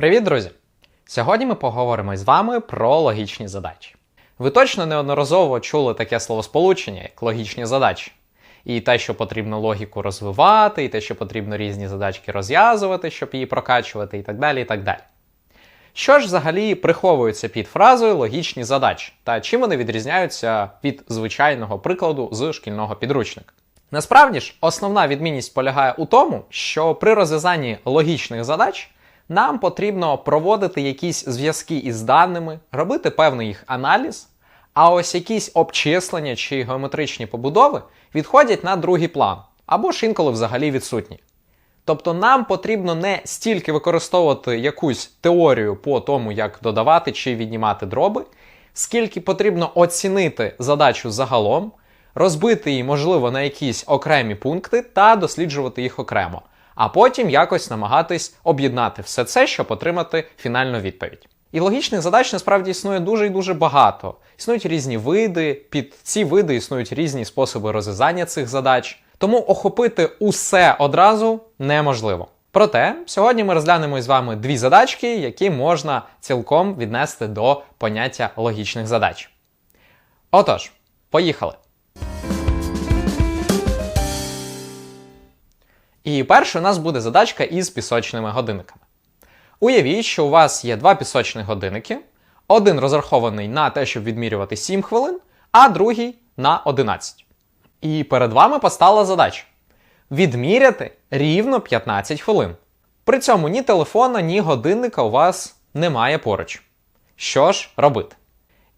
Привіт, друзі! Сьогодні ми поговоримо з вами про логічні задачі. Ви точно неодноразово чули таке словосполучення, як логічні задачі. І те, що потрібно логіку розвивати, і те, що потрібно різні задачки розв'язувати, щоб її прокачувати, і так далі. і так далі. Що ж взагалі приховується під фразою логічні задачі, та чим вони відрізняються від звичайного прикладу з шкільного підручника? Насправді ж, основна відмінність полягає у тому, що при розв'язанні логічних задач нам потрібно проводити якісь зв'язки із даними, робити певний їх аналіз, а ось якісь обчислення чи геометричні побудови відходять на другий план, або ж інколи взагалі відсутні. Тобто нам потрібно не стільки використовувати якусь теорію по тому, як додавати чи віднімати дроби, скільки потрібно оцінити задачу загалом, розбити її, можливо, на якісь окремі пункти та досліджувати їх окремо, а потім якось намагатись об'єднати все це, щоб отримати фінальну відповідь. І логічних задач насправді існує дуже і дуже багато. Існують різні види, під ці види існують різні способи розв'язання цих задач. Тому охопити усе одразу неможливо. Проте, сьогодні ми розглянемо з вами дві задачки, які можна цілком віднести до поняття логічних задач. Отож, поїхали. І перше у нас буде задачка із пісочними годинниками. Уявіть, що у вас є два пісочних годинники, один розрахований на те, щоб відмірювати 7 хвилин, а другий на 11. І перед вами постала задача відміряти рівно 15 хвилин. При цьому ні телефона, ні годинника у вас немає поруч. Що ж робити?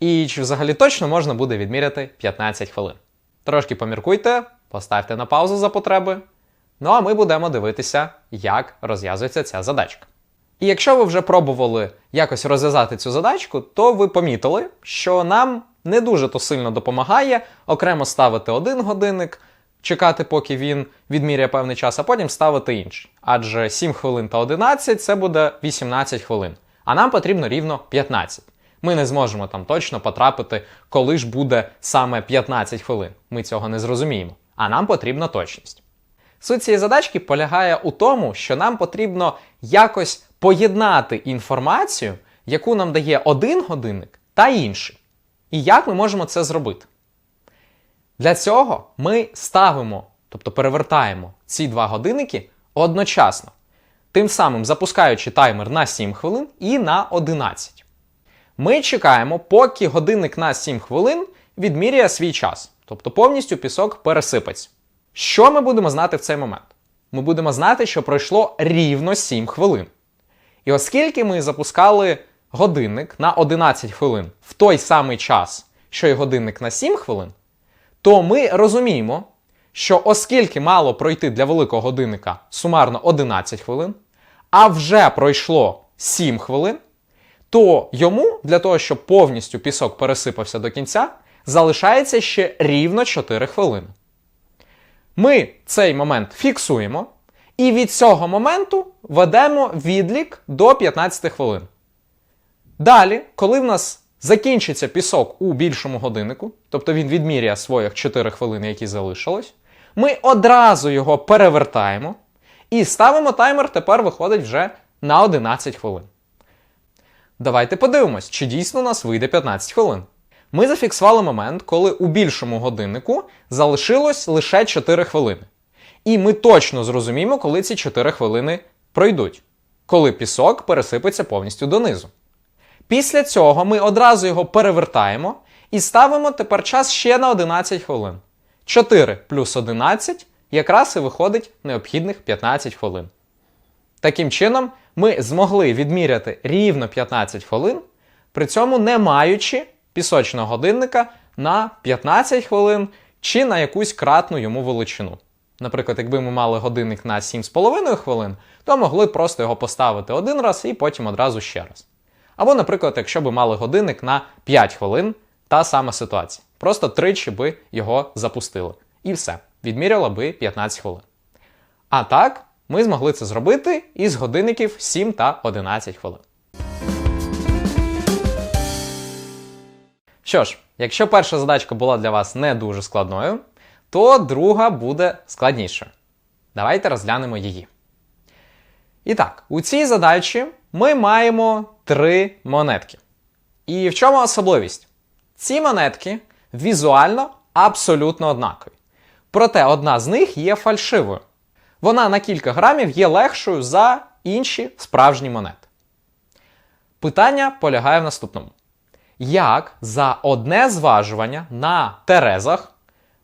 І чи взагалі точно можна буде відміряти 15 хвилин? Трошки поміркуйте, поставте на паузу за потреби. Ну а ми будемо дивитися, як розв'язується ця задачка. І якщо ви вже пробували якось розв'язати цю задачку, то ви помітили, що нам не дуже то сильно допомагає окремо ставити один годинник, чекати, поки він відміряє певний час, а потім ставити інший. Адже 7 хвилин та 11 це буде 18 хвилин. А нам потрібно рівно 15. Ми не зможемо там точно потрапити, коли ж буде саме 15 хвилин. Ми цього не зрозуміємо. А нам потрібна точність. Суть цієї задачки полягає у тому, що нам потрібно якось поєднати інформацію, яку нам дає один годинник та інший. І як ми можемо це зробити? Для цього ми ставимо, тобто перевертаємо ці два годинники одночасно, тим самим запускаючи таймер на 7 хвилин і на 11. Ми чекаємо, поки годинник на 7 хвилин відміряє свій час, тобто повністю пісок пересипеться. Що ми будемо знати в цей момент? Ми будемо знати, що пройшло рівно 7 хвилин. І оскільки ми запускали годинник на 11 хвилин в той самий час, що і годинник на 7 хвилин, то ми розуміємо, що оскільки мало пройти для великого годинника сумарно 11 хвилин, а вже пройшло 7 хвилин, то йому для того, щоб повністю пісок пересипався до кінця, залишається ще рівно 4 хвилини. Ми цей момент фіксуємо, і від цього моменту ведемо відлік до 15 хвилин. Далі, коли в нас закінчиться пісок у більшому годиннику, тобто він відміряє своїх 4 хвилини, які залишились, ми одразу його перевертаємо і ставимо таймер, тепер виходить вже на 11 хвилин. Давайте подивимось, чи дійсно у нас вийде 15 хвилин. Ми зафіксували момент, коли у більшому годиннику залишилось лише 4 хвилини. І ми точно зрозуміємо, коли ці 4 хвилини пройдуть, коли пісок пересипеться повністю донизу. Після цього ми одразу його перевертаємо і ставимо тепер час ще на 11 хвилин. 4 плюс 11 якраз і виходить необхідних 15 хвилин. Таким чином, ми змогли відміряти рівно 15 хвилин, при цьому не маючи пісочного годинника на 15 хвилин чи на якусь кратну йому величину. Наприклад, якби ми мали годинник на 7,5 хвилин, то могли просто його поставити один раз і потім одразу ще раз. Або, наприклад, якщо б мали годинник на 5 хвилин, та сама ситуація. Просто тричі би його запустили. І все, відміряло би 15 хвилин. А так, ми змогли це зробити із годинників 7 та 11 хвилин. Що ж, якщо перша задачка була для вас не дуже складною, то друга буде складнішою. Давайте розглянемо її. І так, у цій задачі ми маємо три монетки. І в чому особливість? Ці монетки візуально абсолютно однакові. Проте одна з них є фальшивою. Вона на кілька грамів є легшою за інші справжні монети. Питання полягає в наступному: як за одне зважування на терезах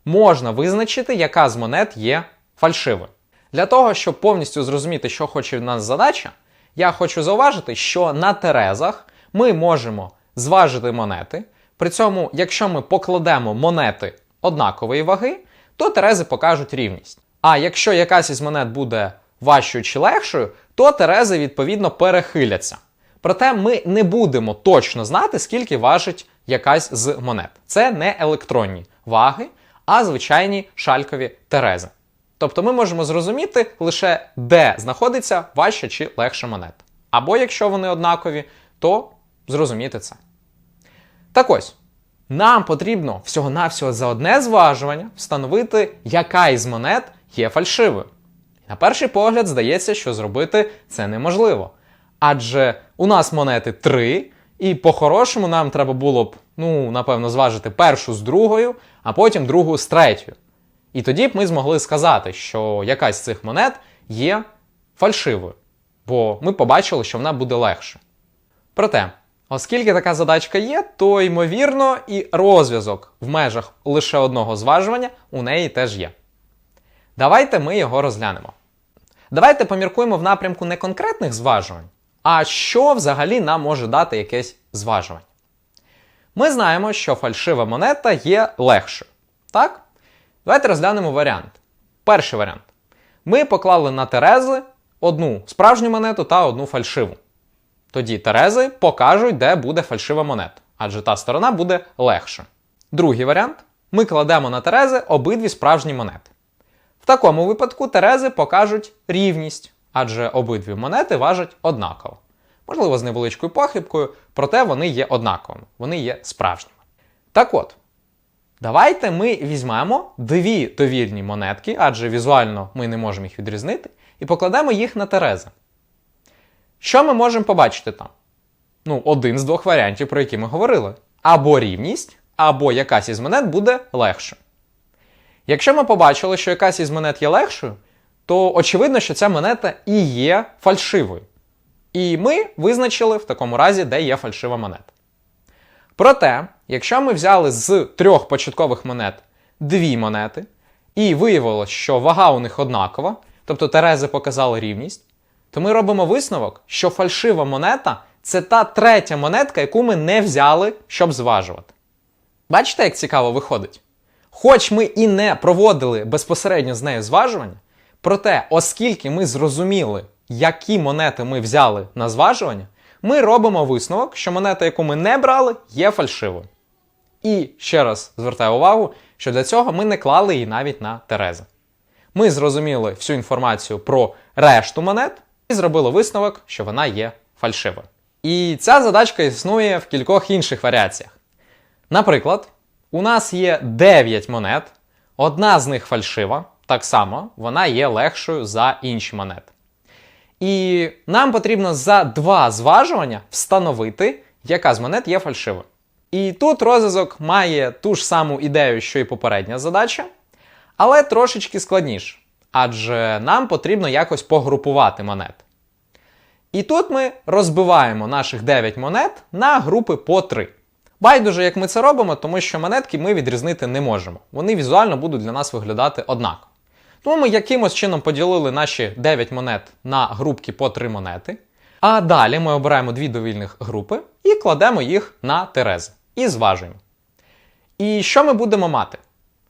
можна визначити, яка з монет є фальшивою? Для того, щоб повністю зрозуміти, що хоче від нас задача, я хочу зауважити, що на терезах ми можемо зважити монети. При цьому, якщо ми покладемо монети однакової ваги, то терези покажуть рівність. А якщо якась із монет буде важчою чи легшою, то терези відповідно перехиляться. Проте ми не будемо точно знати, скільки важить якась з монет. Це не електронні ваги, а звичайні шалькові терези. Тобто ми можемо зрозуміти лише де знаходиться важча чи легша монета. Або якщо вони однакові, то зрозуміти це. Так ось, нам потрібно всього-навсього за одне зважування встановити, яка із монет є фальшивою. На перший погляд здається, що зробити це неможливо. Адже у нас монети 3, і по-хорошому нам треба було б, ну, напевно, зважити першу з другою, а потім другу з третьою. І тоді б ми змогли сказати, що якась з цих монет є фальшивою, бо ми побачили, що вона буде легше. Проте, оскільки така задачка є, то ймовірно і розв'язок в межах лише одного зважування у неї теж є. Давайте ми його розглянемо. Давайте поміркуємо в напрямку не конкретних зважувань, а що взагалі нам може дати якесь зважування. Ми знаємо, що фальшива монета є легшою. Так? Давайте розглянемо варіант. Перший варіант. Ми поклали на терези одну справжню монету та одну фальшиву. Тоді терези покажуть, де буде фальшива монета, адже та сторона буде легша. Другий варіант. Ми кладемо на терези обидві справжні монети. В такому випадку терези покажуть рівність, адже обидві монети важать однаково. Можливо, з невеличкою похибкою, проте вони є однаковими, вони є справжніми. Так от, давайте ми візьмемо дві довірні монетки, адже візуально ми не можемо їх відрізнити, і покладемо їх на терези. Що ми можемо побачити там? Ну, один з двох варіантів, про які ми говорили: або рівність, або якась із монет буде легшою. Якщо ми побачили, що якась із монет є легшою, то очевидно, що ця монета і є фальшивою. І ми визначили в такому разі, де є фальшива монета. Проте, якщо ми взяли з трьох початкових монет дві монети, і виявилось, що вага у них однакова, тобто Терези показали рівність, то ми робимо висновок, що фальшива монета це та третя монетка, яку ми не взяли, щоб зважувати. Бачите, як цікаво виходить? Хоч ми і не проводили безпосередньо з нею зважування, проте, оскільки ми зрозуміли, які монети ми взяли на зважування, ми робимо висновок, що монета, яку ми не брали, є фальшивою. І ще раз звертаю увагу, що для цього ми не клали її навіть на Терези. Ми зрозуміли всю інформацію про решту монет і зробили висновок, що вона є фальшивою. І ця задачка існує в кількох інших варіаціях. Наприклад, у нас є 9 монет, одна з них фальшива, так само вона є легшою за інші монети. І нам потрібно за два зважування встановити, яка з монет є фальшивою. І тут розв'язок має ту ж саму ідею, що і попередня задача, але трошечки складніше. Адже нам потрібно якось погрупувати монети. І тут ми розбиваємо наших 9 монет на групи по 3. Байдуже, як ми це робимо, тому що монетки ми відрізнити не можемо. Вони візуально будуть для нас виглядати однаково. Тому ми якимось чином поділили наші 9 монет на групки по 3 монети. А далі ми обираємо дві довільних групи і кладемо їх на терези. І зважуємо. І що ми будемо мати?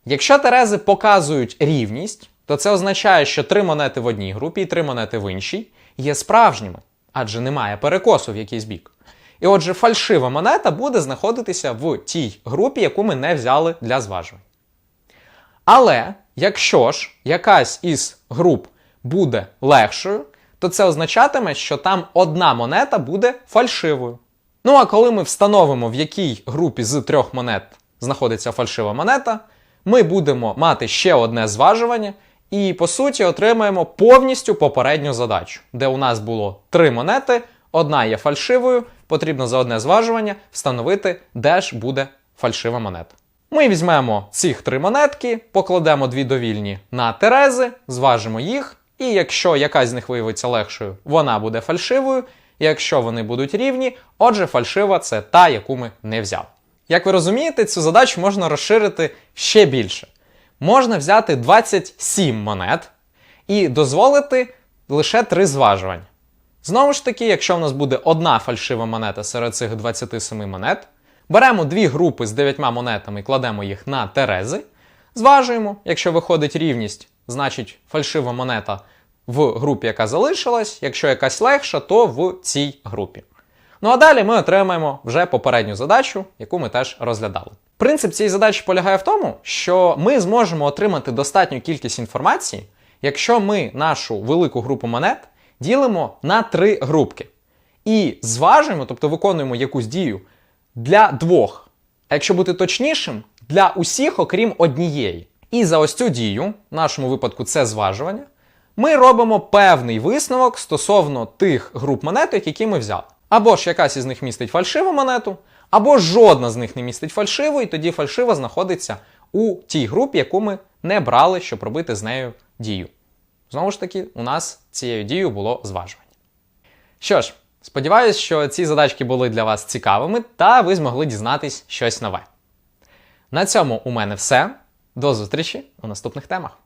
Якщо терези показують рівність, то це означає, що 3 монети в одній групі і 3 монети в іншій є справжніми, адже немає перекосу в якийсь бік. І отже, фальшива монета буде знаходитися в тій групі, яку ми не взяли для зважувань. Але якщо ж якась із груп буде легшою, то це означатиме, що там одна монета буде фальшивою. Ну а коли ми встановимо, в якій групі з трьох монет знаходиться фальшива монета, ми будемо мати ще одне зважування, І по суті отримаємо повністю попередню задачу, де у нас було три монети, одна є фальшивою, потрібно за одне зважування встановити, де ж буде фальшива монета. Ми візьмемо цих три монетки, покладемо дві довільні на терези, зважимо їх, і якщо якась з них виявиться легшою, вона буде фальшивою. Якщо вони будуть рівні, отже, фальшива це та, яку ми не взяли. Як ви розумієте, цю задачу можна розширити ще більше. Можна взяти 27 монет і дозволити лише три зважування. Знову ж таки, якщо в нас буде одна фальшива монета серед цих 27 монет, беремо дві групи з 9 монетами кладемо їх на терези, зважуємо, якщо виходить рівність, значить фальшива монета в групі, яка залишилась, якщо якась легша, то в цій групі. Ну а далі ми отримаємо вже попередню задачу, яку ми теж розглядали. Принцип цієї задачі полягає в тому, що ми зможемо отримати достатню кількість інформації, якщо ми нашу велику групу монет ділимо на три групки. І зважуємо, тобто виконуємо якусь дію для двох. А якщо бути точнішим, для усіх, окрім однієї. І за ось цю дію, в нашому випадку це зважування, ми робимо певний висновок стосовно тих груп монеток, які ми взяли. Або ж якась із них містить фальшиву монету, або жодна з них не містить фальшиву, і тоді фальшива знаходиться у тій групі, яку ми не брали, щоб робити з нею дію. Знову ж таки, у нас цією дією було зважування. Що ж, сподіваюся, що ці задачки були для вас цікавими та ви змогли дізнатись щось нове. На цьому у мене все. До зустрічі у наступних темах.